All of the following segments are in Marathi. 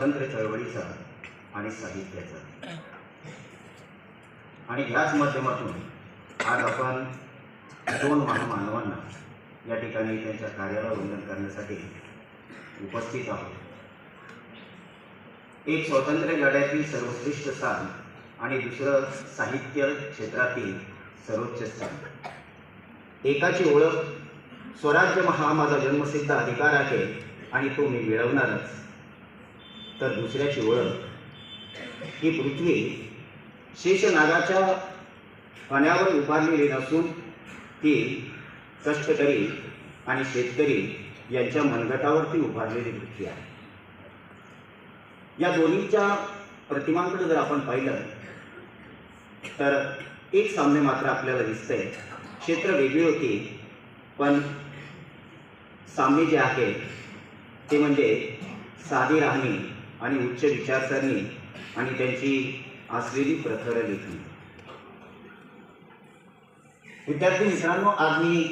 स्वातंत्र्य चळवळीचा आणि साहित्याचा. आणि याच माध्यमातून आज आपण दोन महामानवांना या ठिकाणी त्यांच्या कार्याला वंदन करण्यासाठी उपस्थित आहोत. एक स्वातंत्र्य लढ्यातील सर्वश्रेष्ठ स्थान आणि दुसरं साहित्य क्षेत्रातील सर्वोच्च स्थान. एकाची ओळख स्वराज्य हा माझा जन्मसिद्ध अधिकार आहे आणि तो मी मिळवणारच. तर दुसऱ्याची ओळख. ही पृथ्वी शेषनागाच्या पाण्यावर उभारलेली नसून ती कष्टकरी आणि शेतकरी यांच्या मनगटावरती उभारलेली पृथ्वी आहे. या दोन्हीच्या प्रतिमांकडे जर आपण पाहिलं तर एक सामने मात्र आपल्याला दिसतंय. क्षेत्र वेगळी होती पण सामने जे आहे ते म्हणजे साधी राहणी. आणि उच्च विचारसरणी आणि त्यांची असलेली प्रखर लेखणी विद्यार्थी मित्रांनो आज मी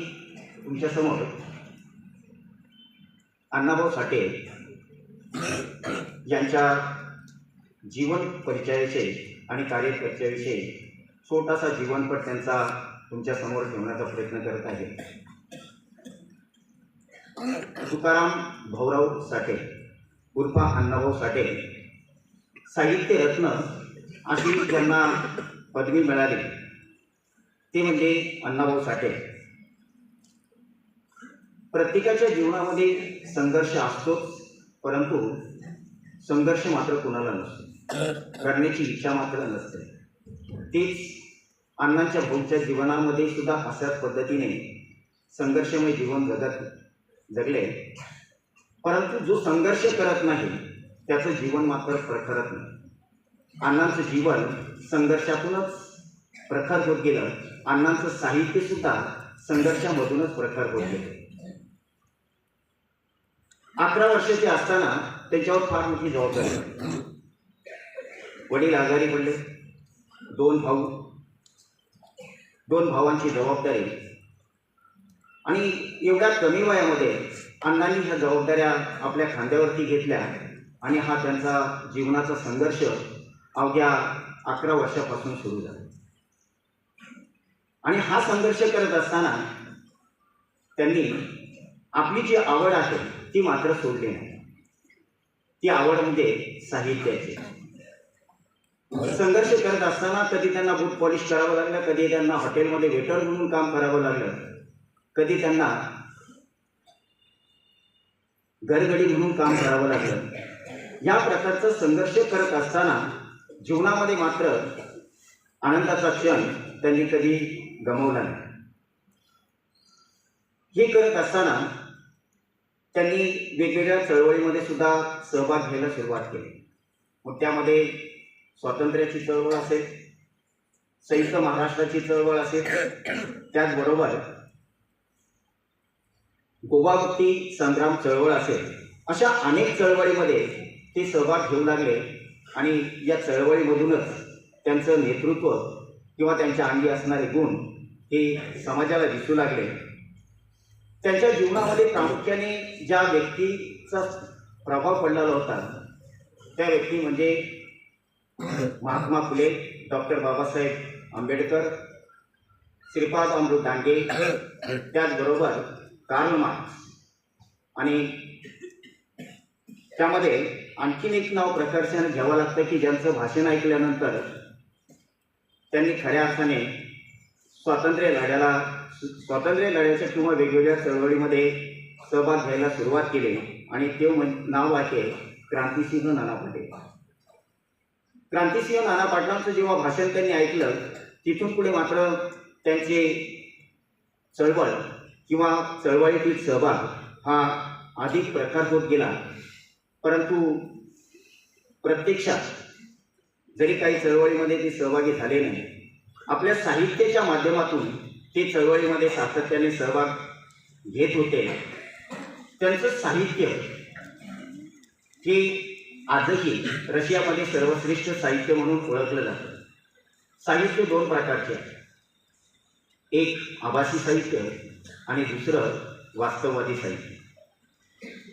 तुमच्यासमोर अण्णाभाऊ साठे यांच्या जीवन परिचयाविषयी आणि कार्यपरिचयाविषयी छोटासा जीवनपट त्यांचा तुमच्यासमोर ठेवण्याचा प्रयत्न करत आहे. तुकाराम भाऊराव साठे उर्फा अण्णाभाऊ साठे साहित्य रत्न अशी ज्यांना पदवी मिळाली ते म्हणजे अण्णाभाऊ साठे प्रत्येकाच्या जीवनामध्ये संघर्ष असतोच परंतु संघर्ष मात्र कुणाला नसतो. करण्याची इच्छा मात्र नसते. तीच अण्णांच्या भाऊच्या जीवनामध्ये सुद्धा अशाच पद्धतीने संघर्षमय जीवन जगत जगले. परंतु जो संघर्ष करत नाही त्याचं जीवन मात्र प्रखरत नाही. अण्णांचं जीवन संघर्षातूनच प्रखर होत गेलं. अण्णांचं साहित्यसुद्धा संघर्षामधूनच प्रखर होत गेलं. अकरा वर्षाचे असताना त्यांच्यावर फार मोठी जबाबदारी वडील आजारी पडले. दोन भाऊ. दोन भावांची जबाबदारी. आणि एवढ्या कमी वयामध्ये अण्णांनी ह्या जबाबदाऱ्या आपल्या खांद्यावरती घेतल्या आणि हा त्यांचा जीवनाचा संघर्ष अवघ्या अकरा वर्षापासून सुरू झाला. आणि हा संघर्ष करत असताना त्यांनी आपली जी आवड आहे ती मात्र सोडली नाही. ती आवड म्हणजे साहित्याची. संघर्ष करत असताना कधी त्यांना बूट पॉलिश करावं लागलं कधी त्यांना हॉटेलमध्ये वेटर म्हणून काम करावं लागलं कधी त्यांना घरगडी म्हणून काम करावं लागलं. या प्रकारचा संघर्ष करत असताना जीवनामध्ये मात्र आनंदाचा क्षण त्यांनी कधी गमावला नाही. हे करत असताना त्यांनी वेगवेगळ्या चळवळीमध्ये सुद्धा सहभाग घ्यायला सुरुवात केली. मग त्यामध्ये स्वातंत्र्याची चळवळ असेल संयुक्त महाराष्ट्राची चळवळ असेल त्याचबरोबर गोवामुक्ती संग्राम चळवळ असेल अशा अनेक चळवळीमध्ये ते सहभाग घेऊ लागले आणि या चळवळीमधूनच त्यांचं नेतृत्व किंवा त्यांच्या अंगी असणारे गुण हे समाजाला दिसू लागले. त्यांच्या जीवनामध्ये प्रामुख्याने ज्या व्यक्तीचा प्रभाव पडलेला होता त्या व्यक्ती म्हणजे महात्मा फुले डॉक्टर बाबासाहेब आंबेडकर श्रीपाद अमृत दांडे त्याचबरोबर कार्ल मार्क्स आणि त्यामध्ये आणखीन एक नाव प्रकर्षाने घ्यावं लागतं की ज्यांचं भाषण ऐकल्यानंतर त्यांनी खऱ्या अर्थाने स्वातंत्र्य लढ्याला स्वातंत्र्य लढ्याच्या किंवा वेगवेगळ्या चळवळीमध्ये सहभाग घ्यायला सुरुवात केली. आणि ते नाव आहे क्रांतिसिंह नाना पाटील. क्रांतिसिंह नाना पाटलांचं जेव्हा भाषण त्यांनी ऐकलं तिथून पुढे मात्र त्यांचे चळवळ किंवा चळवळीतील सहभाग हा अधिक प्रकार होत गेला. परंतु प्रत्यक्षात जरी काही चळवळीमध्ये ते सहभागी झाले नाही आपल्या साहित्याच्या माध्यमातून ते चळवळीमध्ये सातत्याने सहभाग घेत होते. त्यांचं साहित्य हे आजही रशियामध्ये सर्वश्रेष्ठ साहित्य म्हणून ओळखलं जातं. साहित्य दोन प्रकारचे आहे एक आभासी साहित्य आणि दुसरं वास्तववादी साहित्य.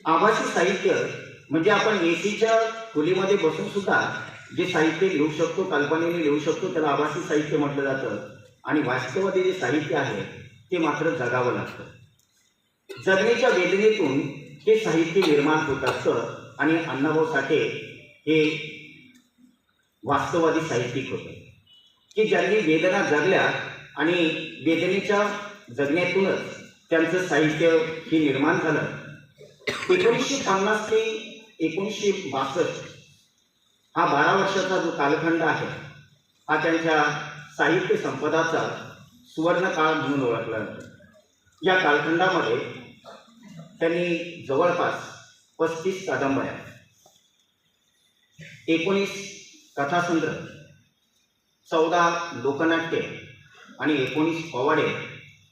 आभासी साहित्य म्हणजे आपण एसीच्या खोलीमध्ये बसून सुद्धा जे साहित्य लिहू शकतो कल्पनेने लिहू शकतो त्याला आभासी साहित्य म्हटलं जातं. आणि वास्तववादी जे साहित्य आहे ते मात्र जगावं लागतं. जगण्याच्या वेदनेतून हे साहित्य निर्माण होत असतं आणि अण्णाभाऊ साठे हे वास्तववादी साहित्यिक होते. की ज्यांनी वेदना जगल्या आणि वेदनेच्या जगण्यातूनच त्यांचं साहित्य हे निर्माण झालं. एकोणीसशे पन्नास ते एकोणीसशे बासष्ट हा बारा वर्षाचा जो कालखंड आहे हा त्यांच्या साहित्य संपदाचा सुवर्ण काळ म्हणून ओळखला जातो. या कालखंडामध्ये त्यांनी जवळपास पस्तीस कादंबऱ्या एकोणीस कथासंग्रह चौदा लोकनाट्य आणि एकोणीस पवाडे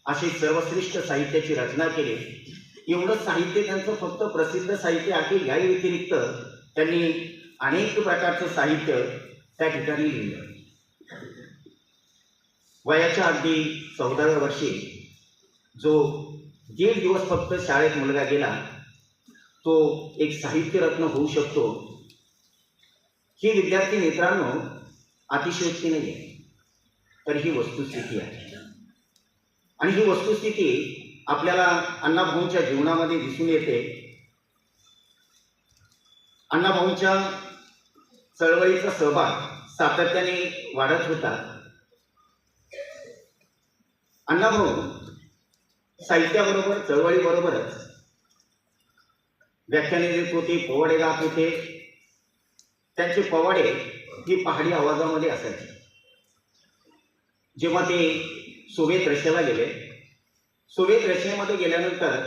अशी सर्वश्रेष्ठ साहित्याची रचना केली. एवढं साहित्य त्यांचं फक्त प्रसिद्ध साहित्य आहे या व्यतिरिक्त त्यांनी अनेक प्रकारचं साहित्य त्या ठिकाणी लिहिलं. वयाच्या अगदी चौदाव्या वर्षी जो दीड दिवस फक्त शाळेत मुलगा गेला तो एक साहित्य रत्न होऊ शकतो. ही विद्यार्थी मित्रांनो अतिशयोक्ती नाही आहे तर ही वस्तुस्थिती आहे. आणि ही वस्तुस्थिती आपल्याला अण्णाभाऊंच्या जीवनामध्ये दिसून येते. अण्णाभाऊंच्या चळवळीचा सहभाग सातत्याने वाढत होता. अण्णाभाऊ साहित्याबरोबर चळवळीबरोबरच व्याख्याने देत होते पोवाडे गात होते. त्यांचे पोवाडे ही पहाडी आवाजामध्ये असायची. जेव्हा ते सोव्हिएत रशियाला गेले सोव्हिएत रशियामध्ये गेल्यानंतर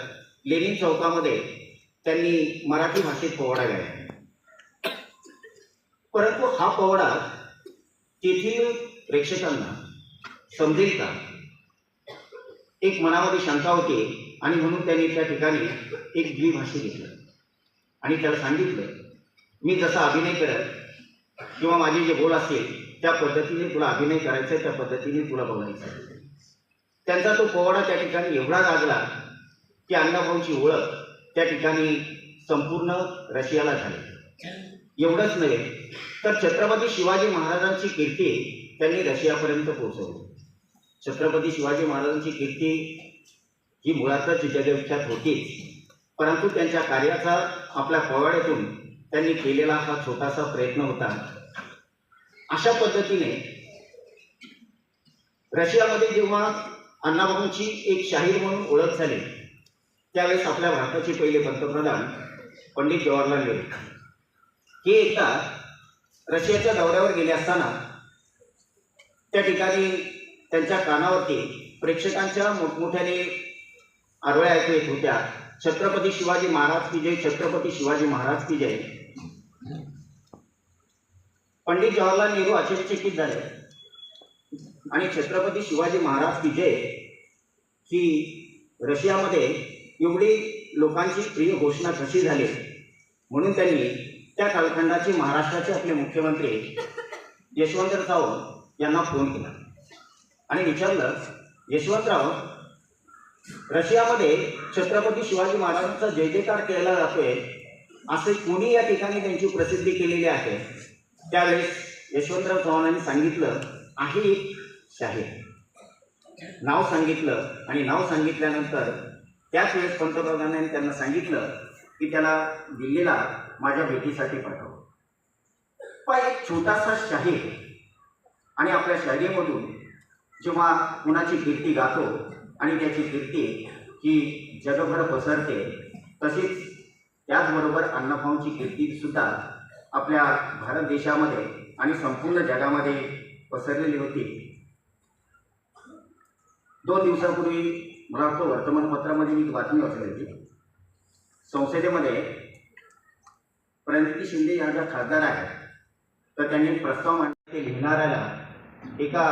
लेनिन चौकामध्ये त्यांनी मराठी भाषेत पोवाडा गायला. परंतु हा पोवाडा तेथील प्रेक्षकांना समजेल का एक मनामध्ये शंका होती आणि म्हणून त्यांनी त्या ठिकाणी एक द्विभाषी घेतलं. आणि त्याला सांगितलं मी जसा अभिनय करत किंवा माझे जे बोल असतील त्या पद्धतीने तुला अभिनय करायचा आहे त्या पद्धतीने तुला बोलायचं आहे. त्यांचा तो पोवाडा त्या ठिकाणी एवढा लागला की अण्णाभाऊची ओळख त्या ठिकाणी संपूर्ण रशियाला झाली. एवढंच नव्हे तर छत्रपती शिवाजी महाराजांची कीर्ती त्यांनी रशियापर्यंत पोहोचवली. छत्रपती शिवाजी महाराजांची कीर्ती ही मुळातच जगविख्यात होतीच परंतु त्यांच्या कार्याचा आपल्या पोवाड्यातून त्यांनी केलेला हा छोटासा प्रयत्न होता. अशा पद्धतीने रशियामध्ये जेव्हा अण्णाभाऊंची एक शाहीर म्हणून ओळख झाली त्यावेळेस आपल्या भारताचे पहिले पंतप्रधान पंडित जवाहरलाल नेहरू. हे एकदा रशियाच्या दौऱ्यावर गेले असताना त्या ठिकाणी त्यांच्या कानावरती प्रेक्षकांच्या मोठमोठ्याने आरोळ्या ऐकू येत होत्या. छत्रपती शिवाजी महाराज की जय छत्रपती शिवाजी महाराज की जय. पंडित जवाहरलाल नेहरू आश्चर्यचकित झाले. आणि छत्रपती शिवाजी महाराज की जय ही रशियामध्ये एवढी लोकांची प्रिय घोषणा कशी झाली? म्हणून त्यांनी त्या कालखंडाचे महाराष्ट्राचे आपले मुख्यमंत्री यशवंतराव चव्हाण यांना फोन केला. आणि विचारलं यशवंतराव रशियामध्ये छत्रपती शिवाजी महाराजांचा जय जयकार केला जातोय असे कोणी या ठिकाणी त्यांची प्रसिद्धी केलेली आहे? त्यावेळेस यशवंतराव चव्हाणांनी सांगितलं आहे एक शाहीर. नाव सांगितलं आणि नाव सांगितल्यानंतर त्याच वेळेस पंतप्रधानांनी त्यांना सांगितलं की त्याला दिल्लीला माझ्या भेटीसाठी पाठव. पण एक छोटासा शाहीर आणि आपल्या शाहिरीमधून जेव्हा कुणाची कीर्ती गातो आणि त्याची कीर्ती ही जगभर पसरते तसेच त्याचबरोबर अण्णाभाऊंची कीर्ती सुद्धा आपल्या भारत देशामध्ये आणि संपूर्ण जगामध्ये पसरलेली होती. दोन दिवसापूर्वी मला वाटतं वर्तमानपत्रामध्ये मी बातमी वाचली होती. संसदेमध्ये प्रणिती शिंदे या ज्या खासदार आहेत तर त्यांनी प्रस्ताव मांडले ते लिहिणाऱ्याला एका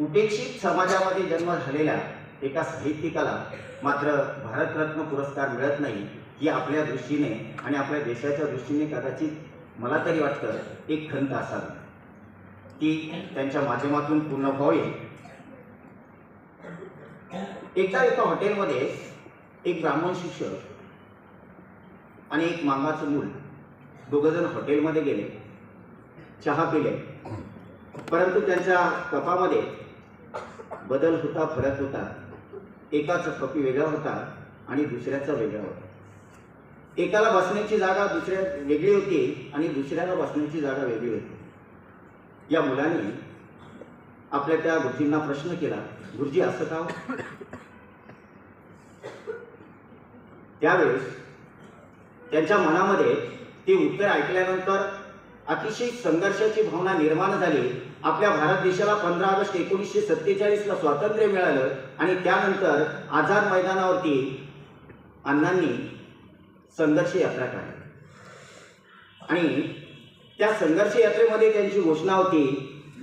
उपेक्षित समाजामध्ये जन्म झालेल्या एका साहित्यिकाला मात्र भारतरत्न पुरस्कार मिळत नाही ही आपल्या दृष्टीने आणि आपल्या देशाच्या दृष्टीने कदाचित मला तरी वाटतं एक खंत असावी. ती त्यांच्या माध्यमातून पूर्ण व्हावी. एकदा एका हॉटेलमध्ये एक ब्राह्मण शिक्षक आणि एक मामाचं मूल दोघंजण हॉटेलमध्ये गेले चहा पिले. परंतु त्यांच्या कपामध्ये बदल होता फरक होता. एकाचा कपी वेगळा होता आणि दुसऱ्याचा वेगळा होता. एकाला बसण्याची जागा दुसऱ्या वेगळी होती आणि दुसऱ्याला बसण्याची जागा वेगळी होती. या मुलाने आपल्या त्या गुरुजींना प्रश्न केला गुरुजी असं का हो? त्यावेळेस त्यांच्या मनामध्ये ते उत्तर ऐकल्यानंतर अतिशय संघर्षाची भावना निर्माण झाली. आपल्या भारत देशाला पंधरा ऑगस्ट एकोणीसशे सत्तेचाळीसला स्वातंत्र्य मिळालं आणि त्यानंतर आझाद मैदानावरती अण्णांनी संघर्ष यात्रा काढली आणि त्या संघर्ष यात्रेमध्ये त्यांची घोषणा होती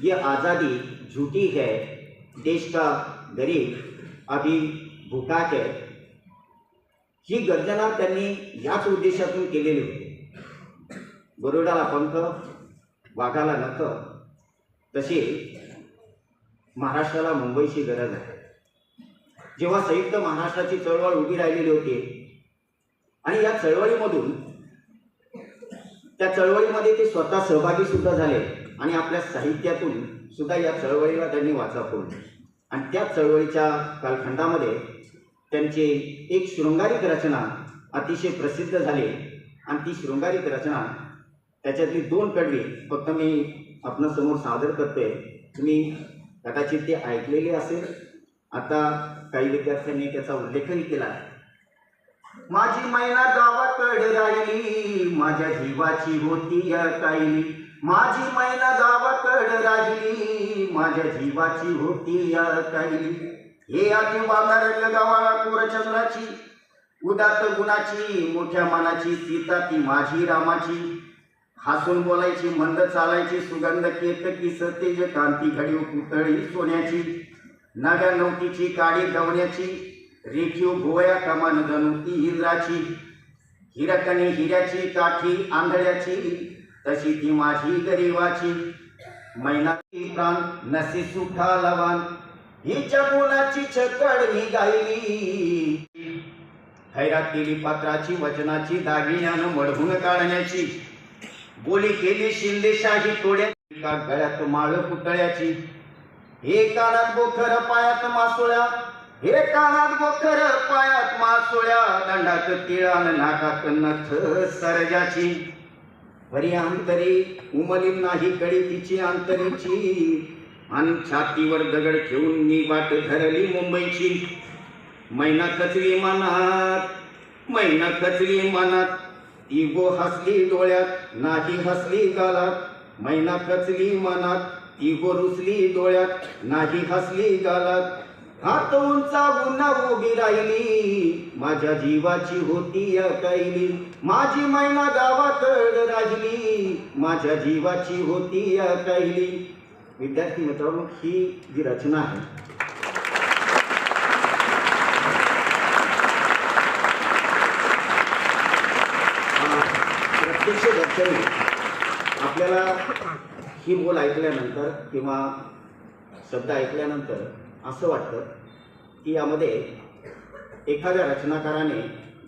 ये आज़ादी झूठी है देश का गरीब अभी भूटाक है. ही गर्जना त्यांनी याच उद्देशातून केलेली होती. गरुडाला पंख वाघाला नख तशी महाराष्ट्राला मुंबईची गरज आहे. जेव्हा संयुक्त महाराष्ट्राची चळवळ उभी राहिलेली होती आणि या चळवळीमधून त्या चळवळीमध्ये ते स्वतः सहभागी सुद्धा झाले आणि आपल्या साहित्यातून सुद्धा या चळवळीला त्यांनी वाचा फोडली. आणि त्या चळवळीच्या कालखंडामध्ये त्यांची एक शृंगारिक रचना अतिशय प्रसिद्ध झाली. आणि ती शृंगारिक रचना त्याच्यातली दोन कडवी फक्त मी आपणासमोर सादर करतोय. तुम्ही कदाचित ते ऐकलेले असेल. आता काही विद्यार्थ्यांनी त्याचा उल्लेखही केला आहे. माझी मैना गावाकडे राहिली माझ्या जीवाची होती या कायली माझी मैना गावाकडे राहिली माझ्या जीवाची होती या कायली हे आधी वानर गावाला कोरचंद्राची उदात गुणाची मोठ्या मनाची सीता ती माझी रामाची. हसून बोलायची मंद चालायची सुगंध केतकी सतेज कांती घडीव पुतळी सोन्याची. नव्या नौतीची काडी गवण्याची रेखीव गोया कमान जणू ती इंद्राची हिरकणी हिऱ्याची काठी आंधळ्याची तशी ती माझी गरीवाची मैनाची प्राण नसी सुखा लवान हिच्या गुणाची छकड गायली. हैरात केली पात्राची वचनाची दागिन्यानं वळवून काढण्याची. बोली केली शिंदेशाही तोड्याची का गळ्यात माळ पुतळ्याची हे कानात बोखर पायात मासोळ्या हे कानात गोखर पायात मासोळ्या दंडात तिळान नाकात नथ सरजाची. परी अंतरी उमरी नाही कळी तिची अंतरीची आणि छातीवर दगड ठेवून मी वाट धरली मुंबईची. मैना कचरी मनात मैना कचरी मनात. ती गो हसली डोळ्यात नाही हसली गालात. मैना कचली मनात ती गो रुसली डोळ्यात नाही हसली गालात. हात गुन्हा उभी राहिली. माझ्या जीवाची होती अकैली माझी मैना गावाकड राहिली. माझ्या जीवाची होती अकैली विद्यार्थी मित्रांनो ही जी रचना आहे प्रत्यक्ष दर्शनी. आपल्याला ही बोल ऐकल्यानंतर किंवा शब्द ऐकल्यानंतर असं वाटतं की यामध्ये एखाद्या रचनाकाराने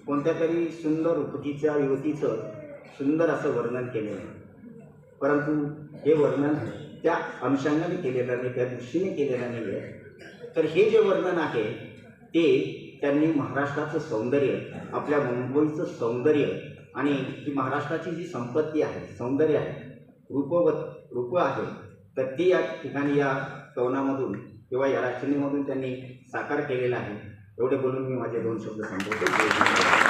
कोणत्या तरी सुंदर उपजीच्या युवतीचं सुंदर असं वर्णन केलेलं आहे. परंतु हे वर्णन त्या अनुषंगाने केलेलं नाही त्या दृष्टीने केलेलं नाही आहे. तर हे जे वर्णन आहे ते त्यांनी महाराष्ट्राचं सौंदर्य आपल्या मुंबईचं सौंदर्य आणि ही महाराष्ट्राची जी संपत्ती आहे सौंदर्य आहे रूपवत रूप आहे तर ती या ठिकाणी या कवनामधून किंवा या राजकीमधून त्यांनी साकार केलेला आहे. एवढे बोलून मी माझे दोन शब्द संपवतो